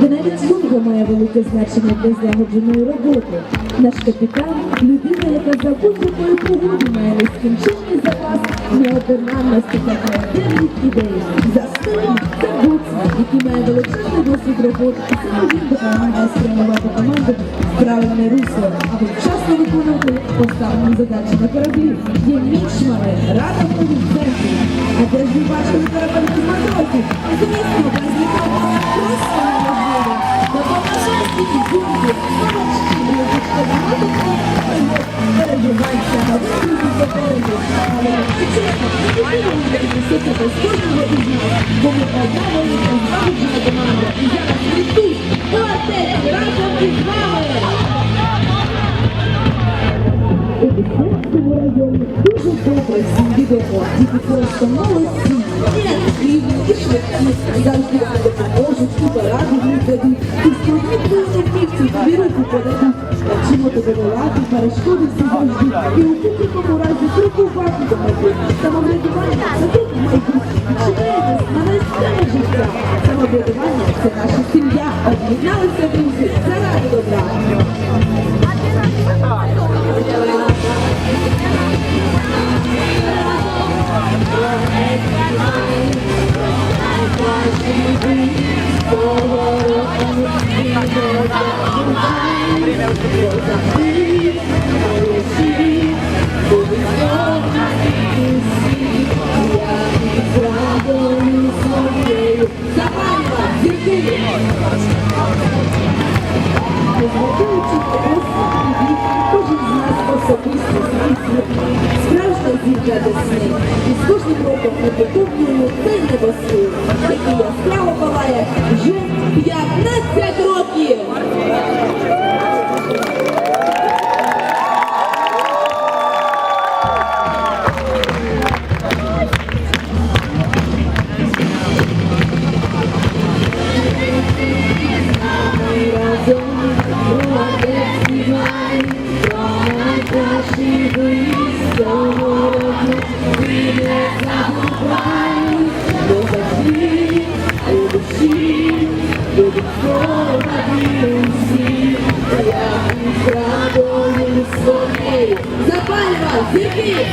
де навіть юнга має велике значення для злагодженої роботи. Наш капітан людина, яка за будь-якої погоди має нескінченний запас неодинанності та креативних ідей. За стилем це Боцман, який має величезний досвід роботи, і саме він допомагає спрямувати команду в правильне русло, аби вчасно виконувати поставлені задачі на кораблі. Є мічмани, рада в центрі. А де ж ви бачили корабель без матросів? Стільки зумки, районі дуже добре відомо, діти просто молодці, і активні, і швидкі, завжди вам допоможуть, і поради віддадуть, і складні труднівці тобі руку подадуть. Навчимо тебе долати, перешкоди всі завжди, і у будь-якому разі крокувати до мети. Самоврядування – це тут майбутнє. Відчиняйтесь на найсцене життя. Самоврядування – це наша сім'я. Об'єдналися друзі ми поповнюємо цей небосхил, який яскраво палає вже 15 Запалювай, зірки!